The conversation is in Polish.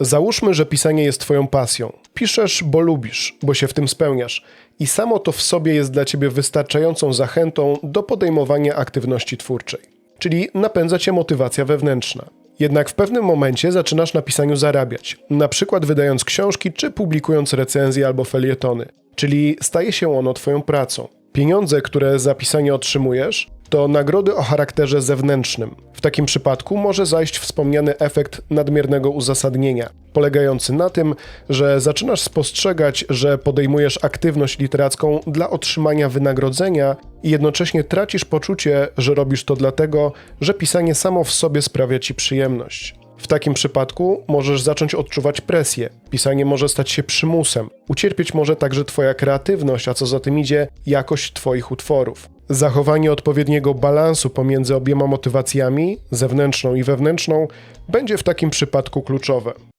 Załóżmy, że pisanie jest Twoją pasją. Piszesz, bo lubisz, bo się w tym spełniasz. I samo to w sobie jest dla Ciebie wystarczającą zachętą do podejmowania aktywności twórczej. Czyli napędza Cię motywacja wewnętrzna. Jednak w pewnym momencie zaczynasz na pisaniu zarabiać, na przykład wydając książki czy publikując recenzje albo felietony. Czyli staje się ono Twoją pracą. Pieniądze, które za pisanie otrzymujesz, to nagrody o charakterze zewnętrznym. W takim przypadku może zajść wspomniany efekt nadmiernego uzasadnienia, polegający na tym, że zaczynasz spostrzegać, że podejmujesz aktywność literacką dla otrzymania wynagrodzenia i jednocześnie tracisz poczucie, że robisz to dlatego, że pisanie samo w sobie sprawia ci przyjemność. W takim przypadku możesz zacząć odczuwać presję. Pisanie może stać się przymusem. Ucierpieć może także Twoja kreatywność, a co za tym idzie, jakość Twoich utworów. Zachowanie odpowiedniego balansu pomiędzy obiema motywacjami, zewnętrzną i wewnętrzną, będzie w takim przypadku kluczowe.